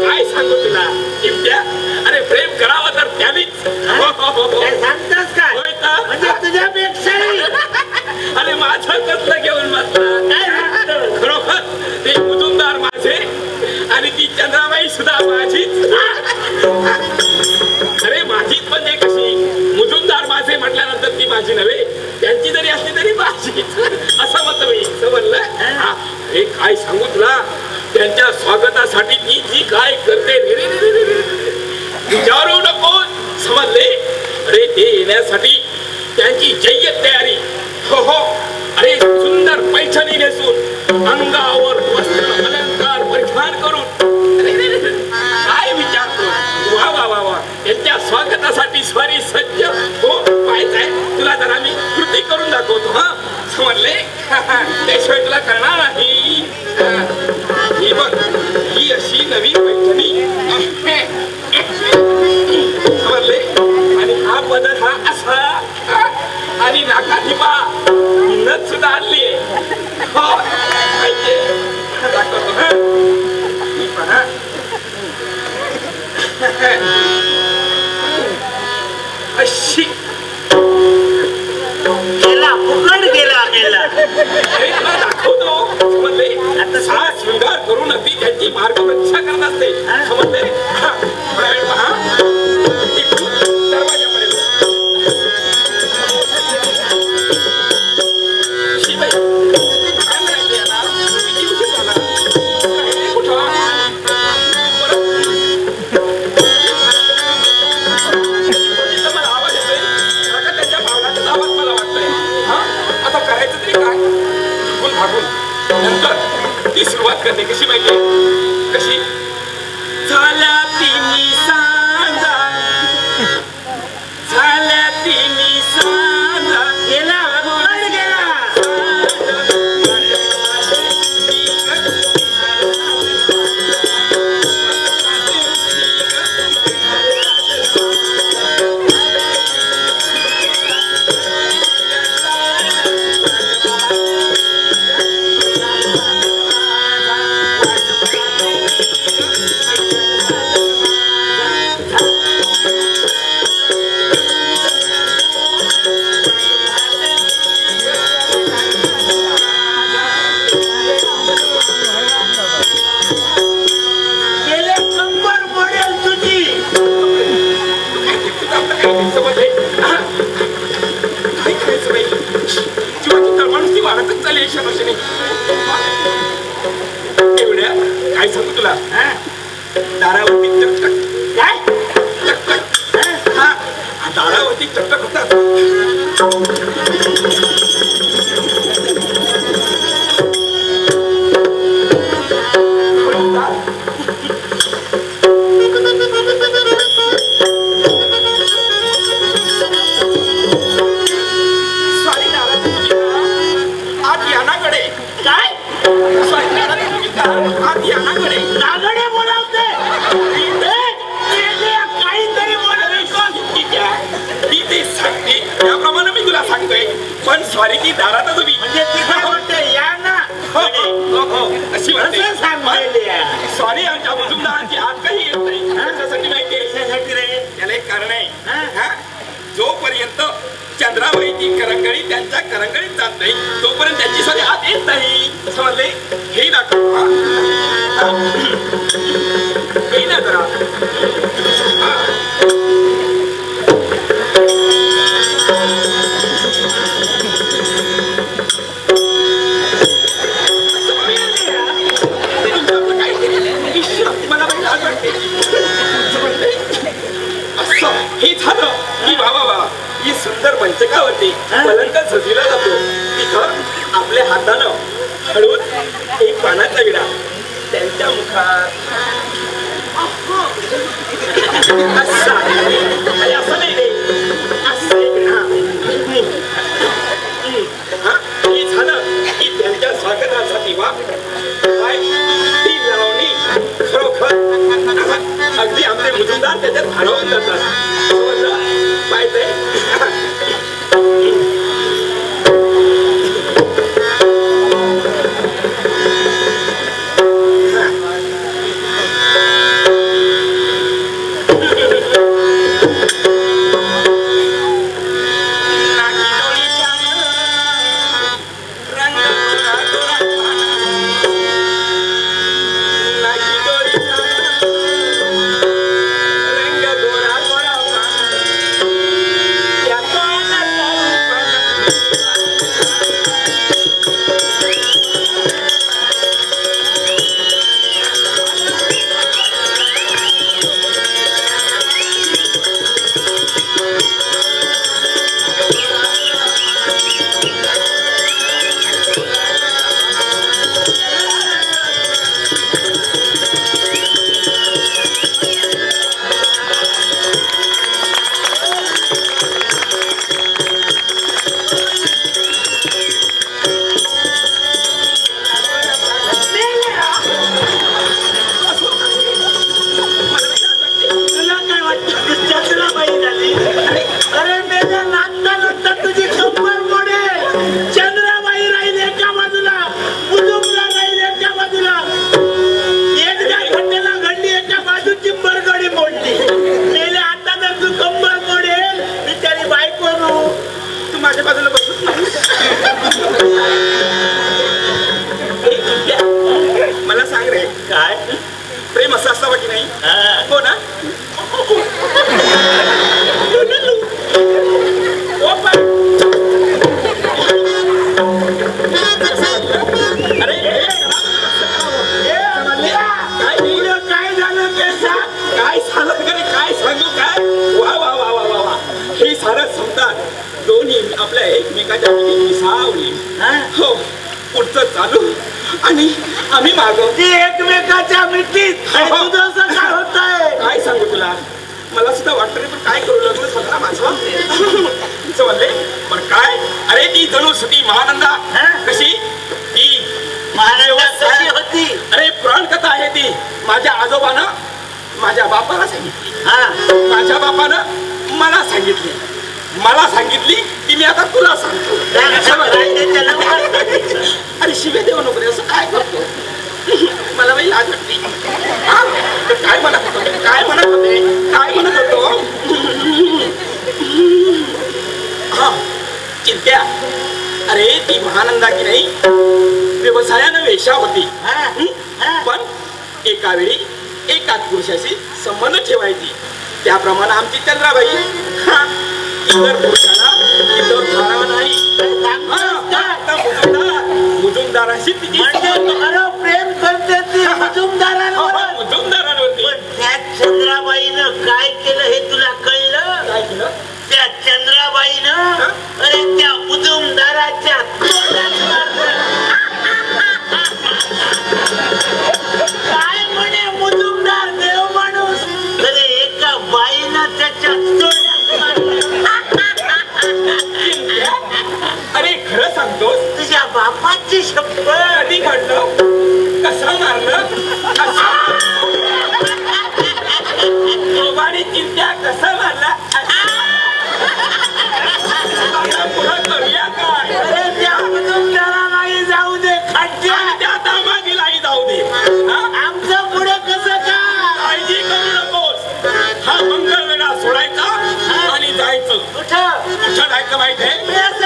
काय सांगू तुला? चिमट्या? अरे प्रेम करावं तर त्यानेच. हो, हो, हो, हो. काय सांगतास? म्हणजे तुझ्यापेक्षाही. अरे माझं कसलं घेऊन काय ते मुजुमदार माझे आणि ती चंद्राबाई सुद्धा माझीच. अरे माझीच म्हणजे कशी. मुजुमदार माझे म्हटल्यानंतर ती माझी नव्हे त्यांची जरी असली तरी माझीच. असं मत मी. समजलं हा, हे. काय सांगू तुला? त्यांच्या स्वागतासाठी समजले अरे ते येण्यासाठी त्यांची जय्यत तयारी. हो हो. अरे सुंदर पैठणी नेसून अंगावर वस्त्र अलंकार परिधान करून. काय विचारतो वा वा वा वा. यांच्या स्वागतासाठी स्वारी सज्ज. हो पाहायचंय तुला जरा मी कृती करून दाखवतो हा. समजले? त्याशिवाय तुला करणार नाही ही बघ ही अशी नवीन करून अगदी त्यांची मार्गरक्षा करत असते हा. ती काय सांगू तुला? दारावरती टकटक काय? टकटक हा? दारावरती टकटक होतात. स्वारी ती दारातच उभी म्हणजे ती काय म्हणते या ना. हो, हो, हो, अशी म्हणते. असं सांगायले. सॉरी आमच्या मुजुमदारांची आत काही येत नाही. कशासाठी माहितीये कशासाठी रे? त्याला एक कारण आहे. हा? जोपर्यंत चंद्राबाईची करंगळी त्यांच्या करंगळीत जात नाही तोपर्यंत त्यांची सारी आत येत नाही. हे दाखव. हा? हा. हे ना जरा एक पानाचा विडा त्यांच्या मुखात आपल्या एकमेकाच्या मिठी सावली. हा? हो पुढचं चालू. आणि आम्ही मागव ती एकमेकाच्या मिठीत. आणि तुझं असं काय होत आहे काय सांगू तुला? मला सुद्धा वाटतं रे, पण काय करू लागलं? सगळा माझं. तिचं म्हणले. पण काय? अरे ती जणू सती महानंदा. हा? कशी? ती कशी? होती? अरे पुराण कथा आहे ती. माझ्या आजोबानं माझ्या बापाला सांगितली. हा. माझ्या बापानं मला सांगितली. मला सांगितली की मी आता तुला सांगतो. अरे शिवे देऊ नको असं काय करतो? मला बाई लाज वाटते काय म्हणत होतो? काय म्हणत होते? काय म्हणत होतो? हा चिंत्या. अरे ती महानंदा की नाही व्यवसायानं वेशा होती? पण एका वेळी एकाच पुरुषाशी संबंध ठेवायची. त्याप्रमाणे आमची चंद्राबाई. इतर पुरुषाला मुजुमदाराशी तिची म्हणजे संबंध. खरं प्रेम करते ती हो, मुजुमदारांवर हो, मुजुमदार कुठं कुठं जायचं माहिती आहे